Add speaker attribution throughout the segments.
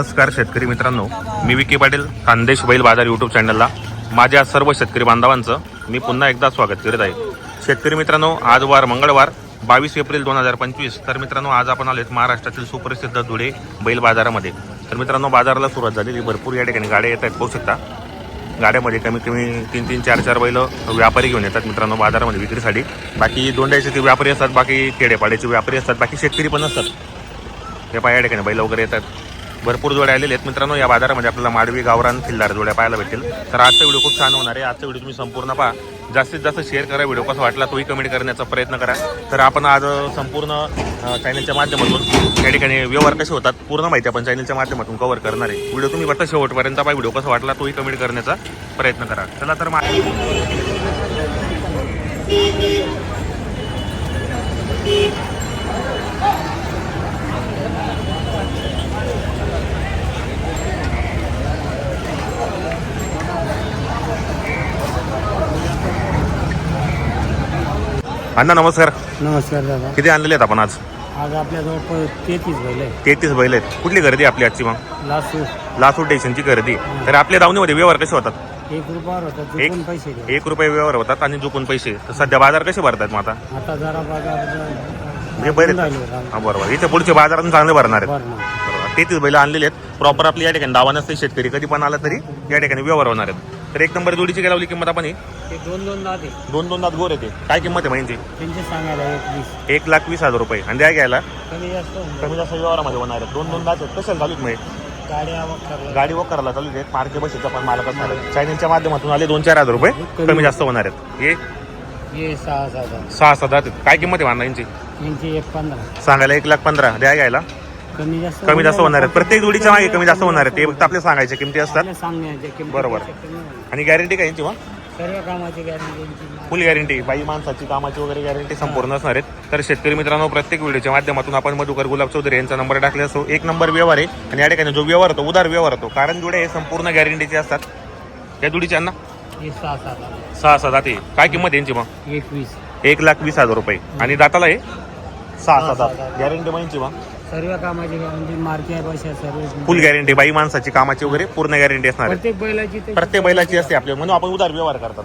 Speaker 1: नमस्कार शेतकरी मित्रांनो मी विकी पाटील खानदेश बैल बाजार यूट्यूब चॅनलला माझ्या सर्व शेतकरी बांधवांचं मी पुन्हा एकदा स्वागत करीत आहे. शेतकरी मित्रांनो आज वार मंगळवार बावीस एप्रिल दोन हजार पंचवीस. तर मित्रांनो आज आपण आलेत महाराष्ट्रातील सुप्रसिद्ध धुळे बैल बाजारामध्ये. तर मित्रांनो बाजाराला सुरुवात झालेली भरपूर या ठिकाणी गाड्या येत आहेत पाहू शकता. गाड्यामध्ये कमीत कमी तीन तीन चार चार बैल व्यापारी घेऊन येतात मित्रांनो बाजारामध्ये विक्रीसाठी. बाकी दोंड्याचे ते व्यापारी असतात बाकी खेडेपाड्याचे व्यापारी असतात बाकी शेतकरी पण असतात. हे पाया या ठिकाणी बैल वगैरे येतात. भरपूर जोड्या आलेले आहेत. मित्रांनो या बाजारामध्ये आपल्याला माडवी गावरान खिल्लार जोड्या पाहायला भेटेल तर आजचा व्हिडिओ खूप छान होणार आहे. आजचा व्हिडिओ तुम्ही संपूर्ण पहा. जास्तीत जास्त शेअर करा. व्हिडिओ कसा वाटला तोही कमेंट करण्याचा प्रयत्न करा. तर आपण आज संपूर्ण चॅनलच्या माध्यमातून त्या ठिकाणी व्यवहार कसे होतात पूर्ण माहिती आपण चॅनलच्या माध्यमातून कव्हर करणार आहे. व्हिडिओ तुम्ही फक्त शेवटपर्यंत पहा. व्हिडिओ कसा वाटला तोही कमेंट करण्याचा प्रयत्न करा. चला तर मग अण्णा नमस्कार.
Speaker 2: नमस्कार दादा.
Speaker 1: किती आणलेले आहेत आपण आज?
Speaker 2: आज आपल्याजवळ तेहतीस बैल आहे
Speaker 1: तेहतीस बैल आहेत. कुठली गर्दी आपली आजची मग?
Speaker 2: लासू
Speaker 1: लासूर स्टेशनची गर्दी. तर आपल्या दावणीमध्ये व्यवहार कसे होतात?
Speaker 2: एक रुपयावर होता
Speaker 1: एक-
Speaker 2: चुकून पैसे
Speaker 1: एक रुपये व्यवहार होतात आणि चुकून पैसे. तर सध्या बाजार कसे भरतात मग आता?
Speaker 2: आता जरा बाजार
Speaker 1: हे बरे हा बरोबर. इथे पुढचे बाजारातून चांगले भरणार आहेत.
Speaker 2: बरं
Speaker 1: बरोबर. तेहतीस बैल आणलेले आहेत. प्रॉपर आपली या ठिकाणी दावा नसते शेतकरी कधी पण आला तरी या ठिकाणी व्यवहार होणार आहेत. तर एक नंबर जोडीची लावली किंमत आपण ही
Speaker 2: ते दोन दोन दादे
Speaker 1: दोन दोन दात गोर येते काय किंमत आहे महिन्याची
Speaker 2: त्यांचे सांगायला एक वीस.
Speaker 1: एक लाख वीस हजार रुपये. आणि द्या घ्यायला.
Speaker 2: कमी जास्त होऊन जाईल.
Speaker 1: कमी जास्त व्यवहारामध्ये होणार आहेत. दोन दोन दात आहेत. कशाला चालू आहेत मग
Speaker 2: गाडी आवक करला
Speaker 1: गाडी करायला चालू आहेत. मार्के बसेचा पण मालक असणार आहे चॅनलच्या माध्यमातून आले दोन चार हजार रुपये. कमी. जास्त होणार आहेत. हे?
Speaker 2: हे सहा सहा
Speaker 1: सहा सात दात आहेत. काय किंमत आहे वांदा यांची?
Speaker 2: यांचे एक पंधरा.
Speaker 1: सांगायला एक लाख पंधरा. द्या घ्यायला.
Speaker 2: कमी जास्त
Speaker 1: कमी जास्त होणार आहेत. प्रत्येक जोडीच्या मागे कमी जास्त होणार आहेत. ते फक्त आपल्या सांगायच्या किमती असतात.
Speaker 2: आपल्या सांगण्याच्या किंमती
Speaker 1: बरोबर.
Speaker 2: कमी.
Speaker 1: आणि गॅरंटी काय यांची मग?
Speaker 2: सर्व कामाची गॅरंटी यांची
Speaker 1: फुल गॅरंटी बाई माणसाची कामाची वगैरे गॅरंटी संपूर्ण असणार आहेत. तर शेतकरी मित्रांनो प्रत्येक व्हिडिओच्या माध्यमातून आपण मधुकर गुलाब चौधरी यांचा नंबर टाकले असतो. एक नंबर व्यवहार आहे आणि या ठिकाणी जो व्यवहार होतो उदार व्यवहार होतो. कारण जोडे हे संपूर्ण गॅरंटीचे असतात. या जोडीच्या ना
Speaker 2: सहा सहा दादा
Speaker 1: सहा जाते. काय किंमत यांची मग?
Speaker 2: एक वीस
Speaker 1: एक लाख वीस हजार रुपये. आणि दाताला हे? सहा
Speaker 2: सहा
Speaker 1: सात
Speaker 2: सात.
Speaker 1: गॅरंटी माहिती मग?
Speaker 2: सर्व कामाची गॅरंटी मार्के आहे पैसे सर्व.
Speaker 1: फुल गॅरंटी बाई माणसाची कामाची वगैरे पूर्ण गॅरंटी असणार आहे.
Speaker 2: प्रत्येक बैलाची ते-
Speaker 1: प्रत्येक बैलाची असते आपल्या म्हणून आपण उदार व्यवहार करतात.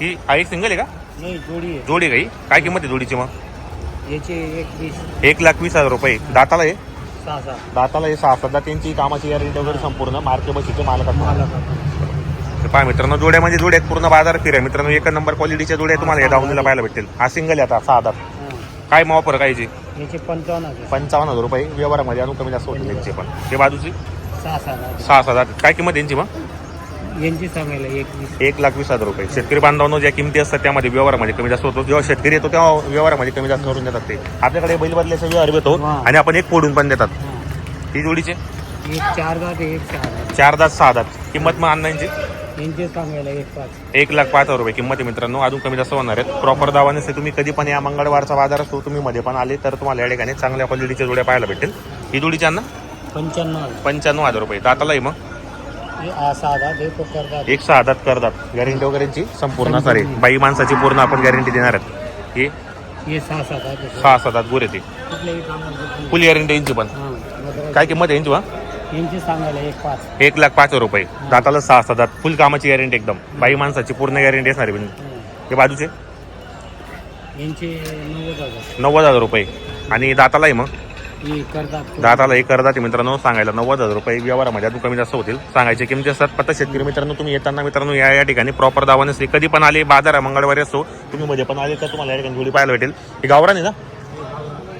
Speaker 1: ही हा एक सिंगल आहे का?
Speaker 2: नाही जोडी आहे.
Speaker 1: जोडी काही काय किंमत आहे जोडीची मग?
Speaker 2: याचे एक वीस
Speaker 1: एक लाख वीस हजार रुपये. दाताला हे?
Speaker 2: सहा सहा.
Speaker 1: दाताला हे सहा सध्या त्यांची कामाची गॅरंटी वगैरे संपूर्ण मार्के बसीचे मालक पहा मित्रांनो जोड्यामध्ये जोड्या आहेत. पूर्ण बाजार फिरा मित्रांनो एक नंबर क्वालिटीच्या जोड्या तुम्हाला या दावणीला पाहायला भेटेल हा सिंगल आहे आता सहा काय मग ऑफर कायची
Speaker 2: याचे पंचावन्न हजार.
Speaker 1: पंचावन्न हजार रुपये व्यवहारामध्ये अजून कमी जास्त होतील त्यांचे पण. ते बाजूची?
Speaker 2: सहा सहा हजार.
Speaker 1: सहा काय किंमत यांची मग?
Speaker 2: यांची सांगायला एक वीस.
Speaker 1: एक लाख वीस हजार रुपये. शेतकरी बांधवांनो ज्या किमती असतात त्यामध्ये व्यवहारामध्ये कमी जास्त होतो. जेव्हा शेतकरी येतो तेव्हा व्यवहारामध्ये कमी जास्त करून देतात ते. आपल्याकडे बैल बदल्याचा व्यवहार येतो. आणि आपण एक फोडून पण देतात.
Speaker 2: हा.
Speaker 1: ही जोडीचे?
Speaker 2: एक चार दात एक सहा दात.
Speaker 1: चार दात सहा दात. किंमत मग अण्णांची
Speaker 2: यांचे सांगायला एक पाच.
Speaker 1: एक लाख पाच हजार रुपये किंमत आहे मित्रांनो अजून कमी जास्त होणार आहेत. प्रॉपर दावा नसते तुम्ही कधी पण या मंगळवारचा बाजार असतो तुम्ही मध्ये पण आले तर तुम्हाला या ठिकाणी चांगल्या क्वालिटीच्या जोड्या पाहायला भेटेल ही जोडीच्या ना?
Speaker 2: पंच्याण्णव हजार.
Speaker 1: पंच्याण्णव हजार रुपये. दातालाही मग?
Speaker 2: दात
Speaker 1: एक सहा दात करतात गॅरंटी वगैरेची संपूर्ण सारी. बाई माणसाची पूर्ण आपण गॅरंटी देणार आहेत. ही?
Speaker 2: हे सहा दात आहे.
Speaker 1: सहा सात गुर येते फुल गॅरंटी यांची पण. काय किंमत आहे यांची मग
Speaker 2: यांची सांगायला एक पाच.
Speaker 1: एक लाख पाच हजार रुपये. दाताला सहा सहा दात फुल कामाची गॅरंटी एकदम. बाई माणसाची पूर्ण गॅरंटी असणार आहे
Speaker 2: हा.
Speaker 1: हे बाजूचे?
Speaker 2: यांचे नव्वद हजार.
Speaker 1: नव्वद हजार रुपये. आणि दातालाही मग?
Speaker 2: हे करतात.
Speaker 1: दाताला एक करदाते मित्रांनो सांगायला नव्वद हजार रुपये. व्यवहारामध्ये अजून कमी जास्त होतील. सांगायचे किमती असतात. फक्त शेतकरी मित्रांनो तुम्ही येताना मित्रांनो या या ठिकाणी प्रॉपर दावा नसते कधी पण आले बाजार आहे मंगळवारी असतो तुम्ही मध्ये पण आले तर तुम्हाला या ठिकाणी जोडी पाहायला भेटेल. ही गावरान आहे ना?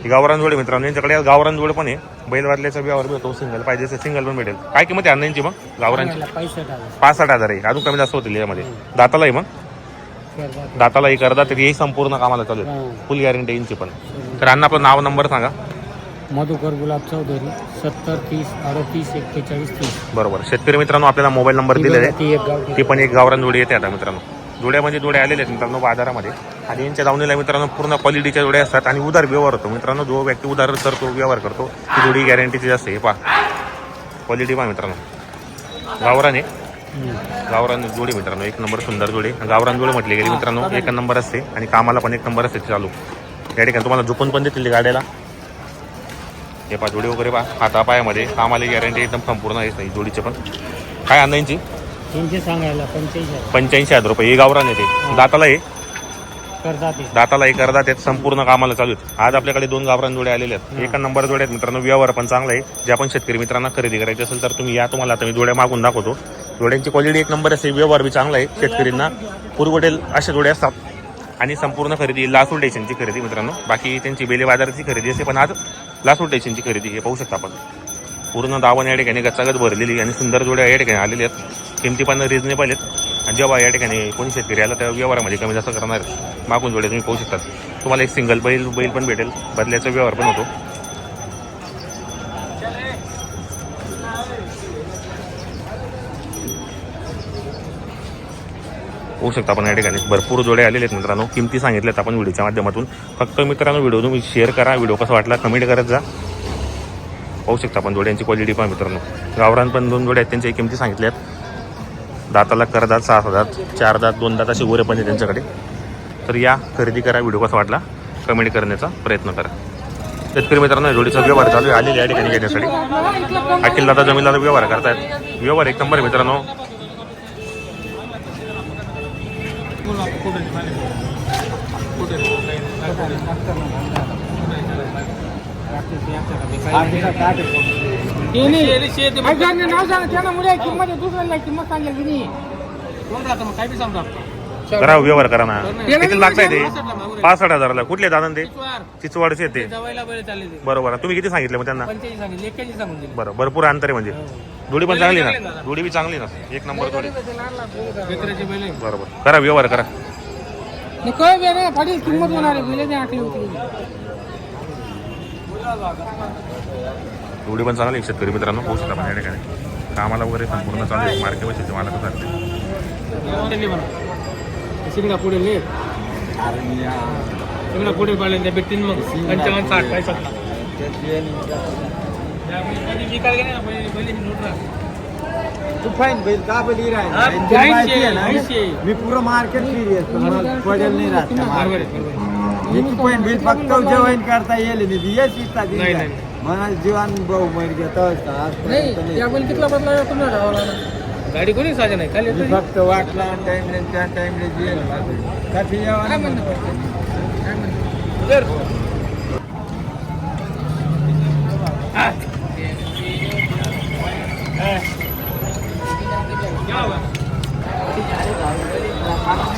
Speaker 1: ही गावरान जोडी मित्रांनो यांच्याकडे गावरान जोड पण आहे. बैल वाटल्याचा व्यवहार भेटतो सिंगल पाहिजे सिंगल पण भेटेल. काय किंमत आहे अण्णांची मग? गावरांची
Speaker 2: सांगायला पैसष्ट हजार
Speaker 1: आहे. अजून कमी जास्त होतील यामध्ये. दातालाही मग?
Speaker 2: करतात
Speaker 1: दाताला एक करदात हे संपूर्ण कामाला चालू आहे. फुल गॅरंटी यांची पण. तर अण्णा आपलं नाव नंबर सांगा.
Speaker 2: मधुकर गुलाब चौधरी सत्तर तीस अडतीस एक्केचाळीस तीस.
Speaker 1: बरोबर. शेतकरी मित्रांनो आपल्याला मोबाईल नंबर दिलेला आहे.
Speaker 2: ती
Speaker 1: पण एक गावरान जोडी येते आता मित्रांनो. जोड्या म्हणजे जोड्या आलेल्या आहेत मित्रांनो बाजारामध्ये. आणि यांच्या दावणीला मित्रांनो पूर्ण क्वालिटीच्या जोड्या असतात आणि उदार व्यवहार होतो. मित्रांनो जो व्यक्ती उदार करतो व्यवहार करतो ती जोडी गॅरंटीची असते. हे पहा. क्वालिटी पहा मित्रांनो. गावरान आहे. गावरान जोडी मित्रांनो एक नंबर सुंदर जोडी. गावरान जोडी म्हटली गेली मित्रांनो एक नंबर असते आणि कामाला पण एक नंबर असते चालू. या ठिकाणी तुम्हाला झुकून पण देतील गाड्याला. हे पा जोडी वगैरे पा हातापायामध्ये कामाला गॅरंटी एकदम संपूर्ण आहे जोडीचे पण. काय
Speaker 2: तीनशे सांगायला पंच्याऐंशी आहे.
Speaker 1: पंच्याऐंशी हजार रुपये. हे गावरान येते दाताला आहे दाताला एक अर्धा त्यात संपूर्ण कामाला चालू आहेत. आज आपल्याकडे दोन गावरान जोड्या आलेल्या आहेत. एका नंबर जोड्या आहेत मित्रांनो. व्यवहार पण चांगला आहे. जे आपण शेतकरी मित्रांना खरेदी करायची असेल तर तुम्ही या. तुम्हाला आता मी जोड्या मागून दाखवतो. जोड्यांची क्वालिटी एक नंबर असते व्यवहार बी चांगला आहे. शेतकऱ्यांना पुरवडेल अशा जोड्या असतात. आणि संपूर्ण खरेदी लासूल स्टेशनची खरेदी मित्रांनो. बाकी त्यांची बेले बाजाराची खरेदी असते पण आज लासूल स्टेशनची खरेदी हे पाहू शकता आपण. पूर्ण दावण या ठिकाणी गचागत भरलेली आणि सुंदर जोड्या या ठिकाणी आलेल्या आहेत. किमती पण रिजनेबल आहेत. आणि जेव्हा या ठिकाणी कोणी शेतकरी आला त्या व्यवहारामध्ये कमी जास्त करणार मागून जोड्या तुम्ही पाहू शकता तुम्हाला एक सिंगल बैल बैल पण भेटेल. बदल्याचा व्यवहार पण होतो. होऊ शकता आपण या ठिकाणी. भरपूर जोडे आलेले आहेत मित्रांनो. किमती सांगितल्यात आपण व्हिडिओच्या माध्यमातून. फक्त मित्रांनो व्हिडिओ तुम्ही शेअर करा. व्हिडिओ कसा वाटला कमेंट करत जा. पाहू शकता आपण जोड्यांची क्वालिटी पण मित्रांनो. गावरान पण दोन जोड्या आहेत त्यांच्या किमती सांगितल्यात. दाताला करदात सहा हजार चार दात दोन दात असे पण आहे त्यांच्याकडे. तर या खरेदी करा व्हिडिओ कसा वाटला कमेंट करण्याचा प्रयत्न करा. शेतकरी मित्रांनो जोडीचा व्यवहार चालू आहे. आलेले या ठिकाणी घेण्यासाठी. अखिल दादा जमीन दादा व्यवहार करतायत. व्यवहार एक नंबर मित्रांनो.
Speaker 2: ते नाही. ऐक ना, नाव सांग त्यांना मुळे किंमत आहे, दुसऱ्याला किंमत सांगेल की नाही
Speaker 1: करा व्यवहार करा ना. किती लागताय ते? पासष्ट हजाराला. कुठले दादा ते? चिचवाडचे ते. बरोबर तुम्ही किती सांगितले मग त्यांना? बरं भरपूर अंतर आहे म्हणजे. जोडी पण चांगली ना? जोडी बी चांगली ना? एक नंबर जोडी बरोबर. करा व्यवहार करा.
Speaker 2: पाटील किंमत होणार आहे.
Speaker 1: जोडी पण चांगली आहे. शेतकरी मित्रांनो पोहोच शकता पण या ठिकाणी. कामाला वगैरे संपूर्ण चालू आहे. मार्केट वरचे मला कसं चालते
Speaker 2: सिंगा पुढे भेटतील मग. पंचावन्न साठ काय
Speaker 3: तू फाईन बैल का बैल
Speaker 2: हा.
Speaker 3: मी पूर्ण मार्केट फिरी पडेल नाही राहत. मी तू फाईन बैल फक्त जेवण करता येईल नाही येस इच्छा
Speaker 2: नाही, नाही.
Speaker 3: मला जीवन भाऊ मर घेत
Speaker 2: बदला तुम्हाला गाडी कोणी साजा नाही खाली
Speaker 3: फक्त वाटला टाइमले त्या टाइमले जेल कधी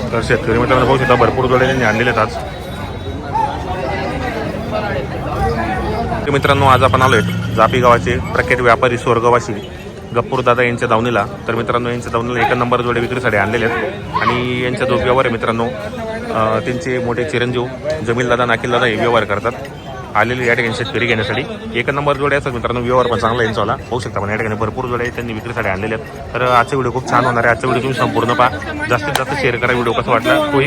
Speaker 1: तर शेतकरी मित्रांनो पाहू शकता भरपूर जोडे त्यांनी आणलेले आहेत आज. मित्रांनो आज आपण आलोय जापी गावाचे प्रख्यात व्यापारी स्वर्गवासी गप्पूर दादा यांच्या दावणीला. तर मित्रांनो यांच्या दावणीला एक नंबर जोडे विक्रीसाठी आणलेले आहेत. आणि यांच्या जो व्यवहार आहे मित्रांनो त्यांचे मोठे चिरंजीव जमील दादा नाकील दादा हे व्यवहार करतात. आलेले या ठिकाणी शेतकरी घेण्यासाठी. एक नंबर जोडे असतात मित्रांनो व्यवहार पण चांगला यांचा होऊ शकता पण या ठिकाणी भरपूर जोडे त्यांनी विक्रीसाठी आणलेले आहेत. तर आजचा व्हिडिओ खूप छान होणार आहे. आजचा व्हिडिओ तुम्ही संपूर्ण पहा. जास्तीत जास्त शेअर करा. व्हिडिओ कसा वाटला तोही